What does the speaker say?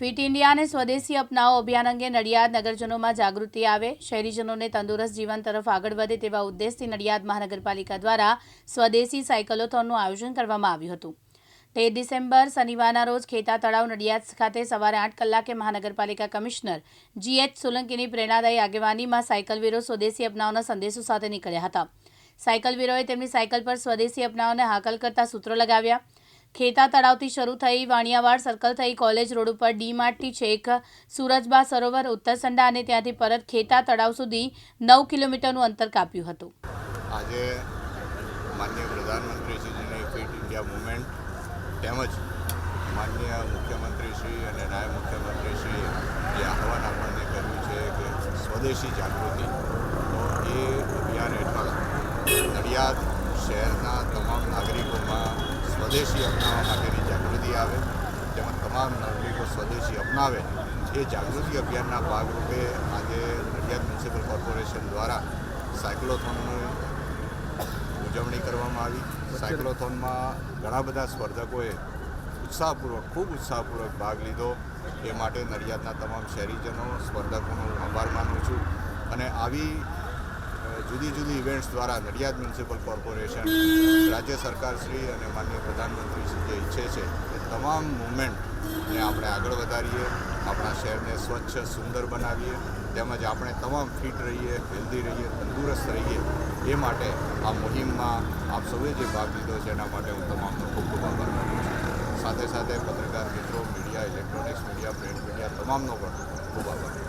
Fit India અને સ્વદેશી અપનાવો અભિયાન અંગે નડિયાદ નગરજનોમાં જાગૃતિ આવે. શહેરીજનોને તંદુરસ્ત જીવન તરફ આગળ વધે તેવા ઉદ્દેશથી નડિયાદ મહાનગરપાલિકા દ્વારા સ્વદેશી સાયકલોથોનનું આયોજન કરવામાં આવ્યું હતું. તેર ડિસેમ્બર શનિવારના રોજ ખેતા તળાવ નડિયાદ ખાતે સવારે આઠ કલાકે મહાનગરપાલિકા કમિશનર જીએચ સોલંકીની પ્રેરણાદાયી આગેવાનીમાં સાયકલવીરો સ્વદેશી અપનાવના સંદેશો સાથે નીકળ્યા હતા. સાયકલવીરોએ તેમની સાયકલ પર સ્વદેશી અપનાવને હાકલ કરતા સૂત્રો લગાવ્યા. ખેતા તળાવથી શરૂ થઈ વાણિયાવાડ સર્કલ થઈ કોલેજ રોડ ઉપર ડી માર્ટથી છેક સુરજબા સરોવર ઉત્તરસંડા અને ત્યાંથી પરત ખેતા તળાવ સુધી નવ કિલોમીટરનું અંતર કાપ્યું હતું. આજે માન્ય પ્રધાનમંત્રીશ્રીની ફિટ ઇન્ડિયા મુવમેન્ટ તેમજ માન્ય મુખ્યમંત્રીશ્રી અને નાયબ મુખ્યમંત્રીશ્રી જે આહવાન આપણને કર્યું છે કે સ્વદેશી જાગૃતિ એ અભિયાન હેઠળ નડિયાદ શહેરના તમામ નાગરિકોમાં સ્વદેશી અપનાવવા માટેની જાગૃતિ આવે તેમજ તમામ નાગરિકો સ્વદેશી અપનાવે, એ જાગૃતિ અભિયાનના ભાગરૂપે આજે નડિયાદ મ્યુનિસિપલ કોર્પોરેશન દ્વારા સાયક્લોથોનની ઉજવણી કરવામાં આવી. સાયક્લોથોનમાં ઘણા બધા સ્પર્ધકોએ ઉત્સાહપૂર્વક, ખૂબ ઉત્સાહપૂર્વક ભાગ લીધો. એ માટે નડિયાદના તમામ શહેરીજનો, સ્પર્ધકોનો આભાર માનું છું. અને આવી જુદી જુદી ઇવેન્ટ્સ દ્વારા નડિયાદ મ્યુનિસિપલ કોર્પોરેશન રાજ્ય સરકારશ્રી અને માનનીય પ્રધાનમંત્રીશ્રી જે ઈચ્છે છે એ તમામ મુવમેન્ટને આપણે આગળ વધારીએ, આપણા શહેરને સ્વચ્છ, સુંદર બનાવીએ, તેમજ આપણે તમામ ફિટ રહીએ હેલ્ધી રહીએ, તંદુરસ્ત રહીએ એ માટે આ મુહિમમાં આપ સૌએ જે ભાગ લીધો છે એના માટે હું તમામનો ખૂબ ખૂબ આભાર માનું છું. સાથે સાથે પત્રકાર મિત્રો media electronics media print media તમામનો પણ ખૂબ આભાર